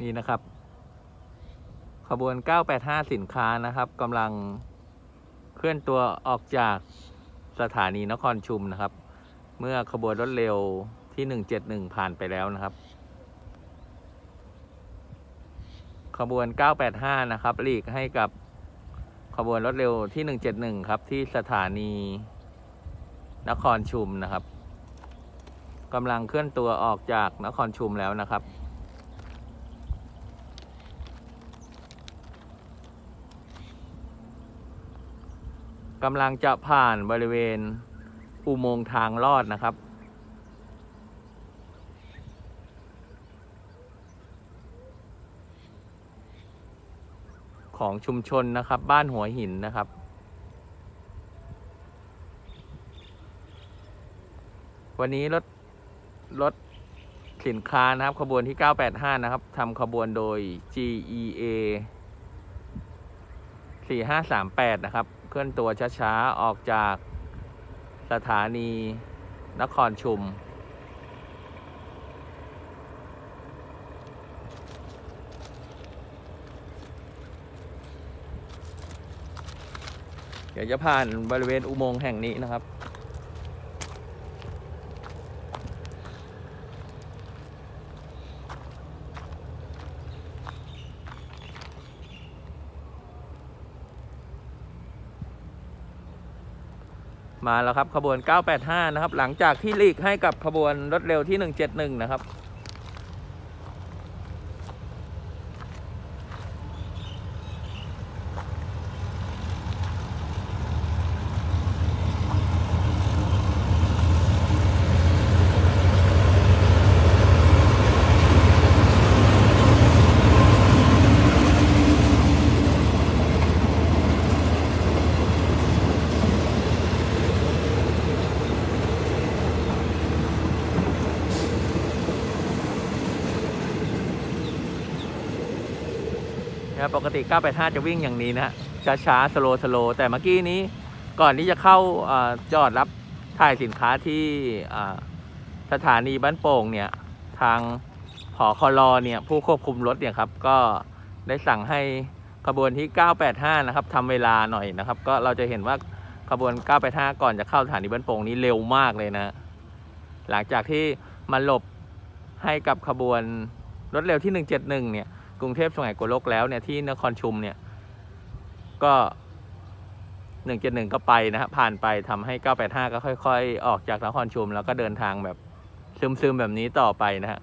นี่นะครับ ขบวน 985 สินค้านะครับกำลังเคลื่อนตัวออกจากสถานีนครชุมนะครับ เมื่อขบวนรถเร็วที่ 171 ผ่านไปแล้วนะครับ ขบวน 985 นะครับหลีกให้กับขบวนรถเร็วที่ 171 ครับ ที่สถานีนครชุมนะครับกำลังเคลื่อนตัวออกจากนครชุมแล้วนะครับ กำลังจะผ่านบริเวณอุโมงค์ทางลอดนะครับ ของชุมชนนะครับ บ้านหัวหินนะครับ วันนี้รถรถสินค้านะครับ ขบวนที่ 985 นะครับทำขบวนโดย GEA 4538 นะครับ เคลื่อนตัวช้าๆ ออกจากสถานีนครชุม เดี๋ยวจะผ่านบริเวณอุโมงค์แห่งนี้นะครับ มาแล้วครับขบวน 985 นะครับ หลังจากที่ลีกให้กับขบวนรถเร็วที่ 171 นะครับ นะปกติ 985 จะวิ่งอย่างนี้นะช้าช้าสโลสโลแต่เมื่อกี้นี้ก่อนที่จะเข้าอจอดรับถ่ายสินค้าที่สถานีบ้านโป่งเนี่ยทางผอคลอเนี่ยผู้ควบคุมรถเนี่ยครับก็ได้สั่งให้ขบวนที่ 985 นะครับทำเวลาหน่อยนะครับ ก็เราจะเห็นว่าขบวน 985 ก่อนจะเข้าสถานีบ้านโป่งนี้เร็วมากเลยนะ หลังจากที่มันหลบให้กับขบวนรถเร็วที่ 171 เนี่ย กรุงเทพสมัยโกลกแล้วเนี่ยที่นครชุมเนี่ย ก็หนึ่งเจ็ดหนึ่งก็ไปนะฮะผ่านไปทำให้เก้าแปดห้าก็ค่อย ๆ ออกจากนครชุม แล้วก็เดินทางแบบซึมๆแบบนี้ต่อไปนะฮะ